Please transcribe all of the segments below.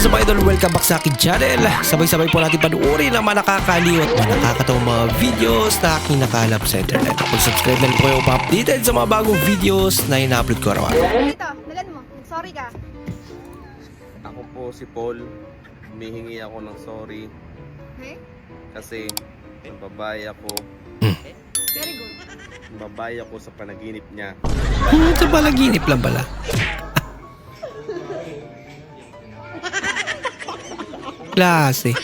is up idol? Welcome back sa akin channel. Sabay-sabay po natin panuorin ang mga nakakaliw at mga nakakatawang mga videos na aking nakalap sa internet. Kung subscribe na rin po kayo pa-updated sa mga bagong videos na ina-upload ko araw Ito, nalan mo. Sorry ka. Ako po si Paul. Humihingi ako ng sorry Okay? kasi nababae ako. Very good. Nababae ako sa panaginip niya. Hmm, ito palaginip lang pala. Klase.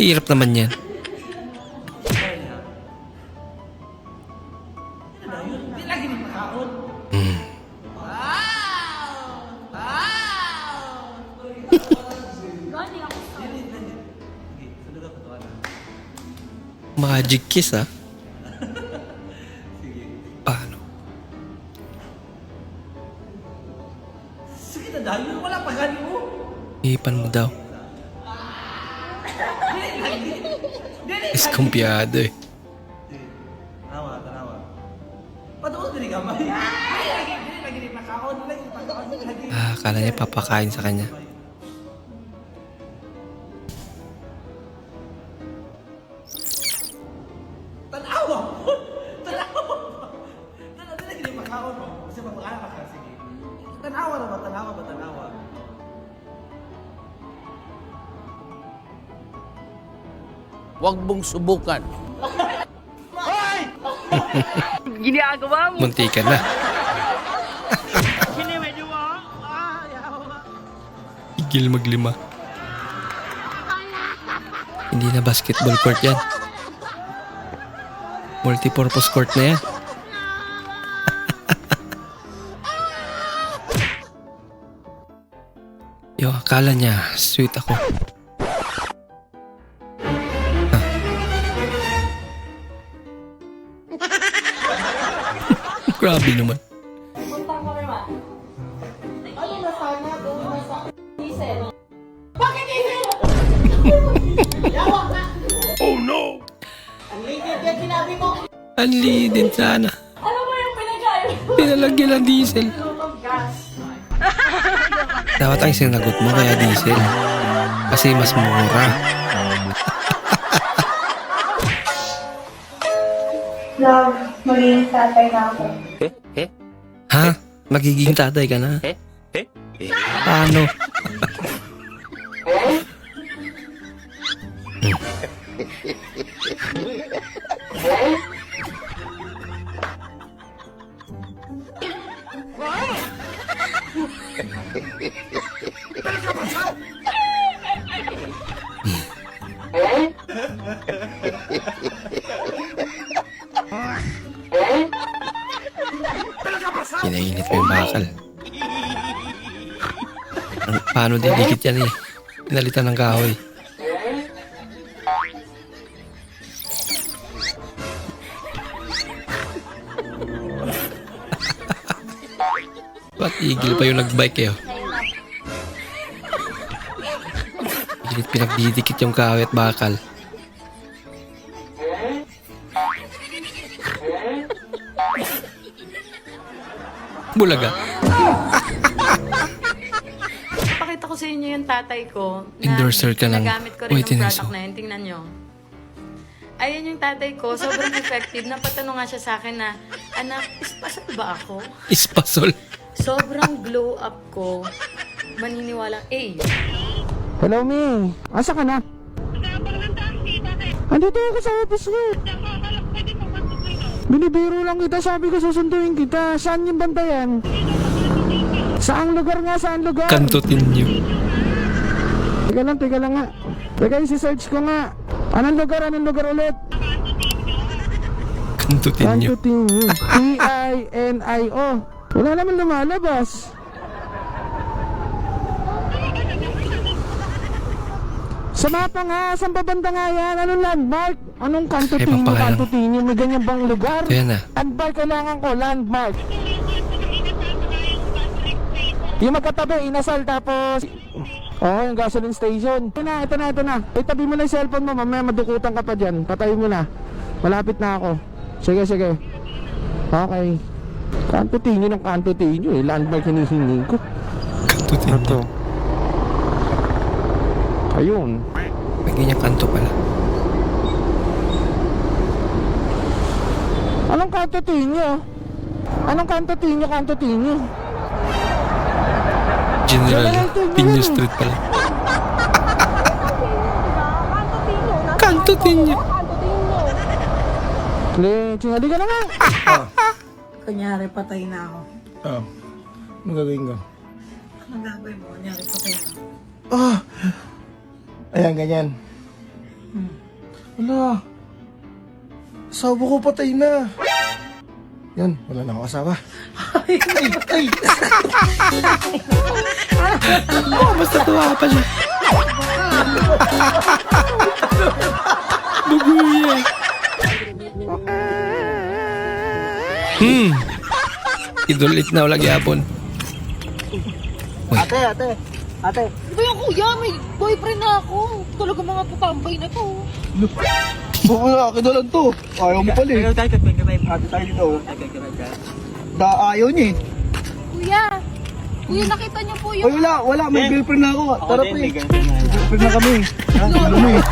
Hirap naman yan. Hmm. Magic kiss ah. Ni pakaon, lagi pakaon lagi. Ah, akala niya papakain sa kanya. Tanawa. Mo. Ba tanawa ba tanawa? Huwag mong subukan. Munti ka na. Igil maglima. Hindi na basketball court yan. Multipurpose court na yan. Yo, akala niya, sweet ako. Grabe naman. Anli din sana. Ano mo yung pinagkain? Pinalagyan ng diesel. Dapat ang sinagot mo kaya diesel. Kasi mas mura. Love, maging tatay na ako. Ha? Magiging tatay ka na? Paano? bakal. Ano, paano didikit yan eh? Pinalitan ng kahoy. Ba't igil pa yung nagbike eh? oh? Pinagdidikit yung kahoy at bakal. Bulaga. Pakita ko sa inyo yung tatay ko. Na Endorser ka ng Nagamit ko rin White yung product na yun. Tingnan nyo. Ayan yung tatay ko. Sobrang effective. Napatanong nga siya sa akin na, Anak, ispasal ba ako? Ispasol. Sobrang glow up ko. Maniniwala. Eh, Hello, Mi. Asa ka na? Andito ako sa office ko. Binibiro lang kita, sabi ko susunduin kita. Saan yung bantayan? Saang lugar nga, saan lugar? Kantutin niyo. Teka lang, teka lang nga. Teka, isi-search ko nga. Anong lugar, anong lugar ulit? Kantutin niyo. Kantutinyo. T-I-N-I-O. Wala naman lumalabas. Sa mapa nga, saan ba banda nga yan? Anong landmark? Anong kantutinyo, Ay, pampakilang. kantutinyo? May ganyan bang lugar? Ito yan ah. Landmark, kailangan ko, landmark. Yung magkatabi, inasal tapos... Oo, yung gasoline station. Ito na, ito na, ito na. Itabi mo na yung cellphone mo, mamaya madukutan ka pa dyan. Patayin mo na. Malapit na ako. Sige, sige. Okay. Kanto tinyo ng kanto tinyo eh. Landmark hinihingi ko. Kantutin niyo. Ito. Ayun. May ganyan kanto pala. Anong kanto tinyo? Anong kanto tinyo, kanto tinyo? General Pino Street pala. Kanto Tinyo. Le, chingali ka na nga. Kunyari, patay na ako. Oh. Ano gagawin ko? Anong gagawin mo? Kunyari, patay na ako. Ah! Ayan, ganyan. Wala. Asawa ko patay na. Yan, wala na akong asawa. ay, ay! Oh, basta tuwa pa siya. Buguya. Hmm. Idolit na wala gyapon. Ate, ate, ate. Di ba yung kuya, may boyfriend na ako. Talaga mga pupambay na to. Buko na, akin na lang to. Ayaw mo pala eh. tayo, kagpeng kamay. Ate tayo dito. Da, ayaw niya eh. Kuya, kuya nakita niyo po Ay, yung... wala, wala. May girlfriend na ako. Tara pa eh. May girlfriend na kami. Ano mo eh.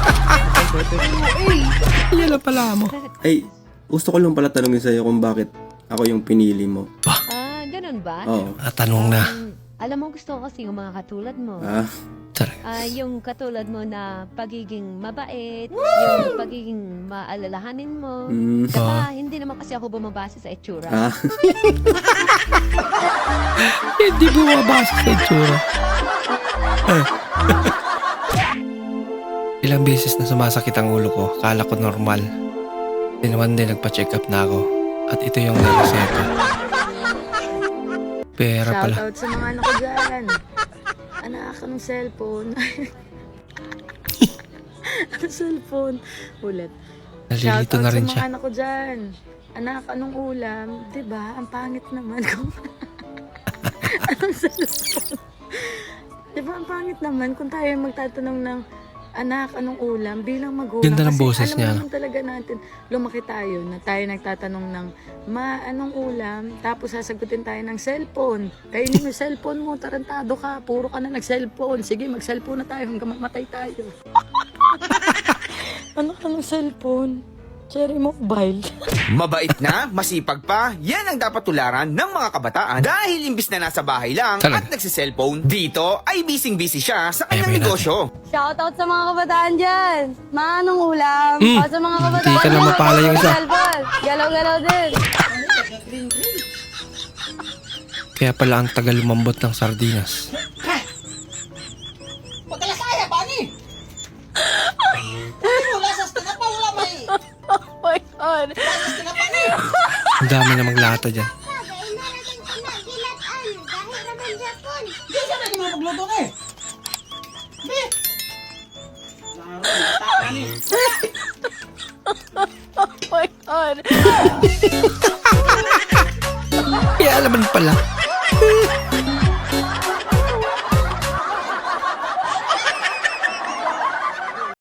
Yan na pala mo. Ay, gusto ko lang pala tanongin sa'yo kung bakit ako yung pinili mo. Ah, ganun ba? Oo. Ah, tanong na. Um, alam mo, gusto ko kasi yung mga katulad mo. Ah, Talaga. Ah, yung katulad mo na pagiging mabait, yung pagiging maalalahanin mo. mm, Saka, hindi naman kasi ako bumabase sa itsura. ah. Hindi bumabasa sa itsura. Ah. Ilang beses na sumasakit ang ulo ko. Kala ko normal. Di naman din nagpa-check up na ako. At ito yung nareseta. Pera pala. Shoutout sa mga anak ko dyan. Anak, anong cellphone? anong cellphone? Ulit. Nalilito na rin sa siya. mga anak ko dyan. Anak, anong ulam? 'Di ba? Ang pangit naman kung... anong cellphone? ba? Ang pangit naman kung tayo magtatanong ng Anak, anong ulam? Bilang magulang. Ganda ng boses alam niya, naman talaga natin, lumaki tayo na tayo nagtatanong ng, Ma, anong ulam? Tapos sasagutin tayo ng cellphone. Kainin mo yung cellphone mo, tarantado ka, puro ka na nag-cellphone. Sige, mag-cellphone na tayo hanggang mamatay tayo. ano ka ng cellphone? Cherry mobile. Mabait na, masipag pa, yan ang dapat tularan ng mga kabataan. Dahil imbis na nasa bahay lang Talaga? at nagsiselfone, dito ay bising-busy siya sa Ayaw kanyang negosyo. Shoutout sa mga kabataan dyan. Manong ulam. Mm. O sa mga kabataan Hindi ka na mapala yung isa. Cellphone. Galaw-galaw din. Kaya pala ang tagal lumambot ng sardinas. God. Ang dami na maglata dyan. Oh my God.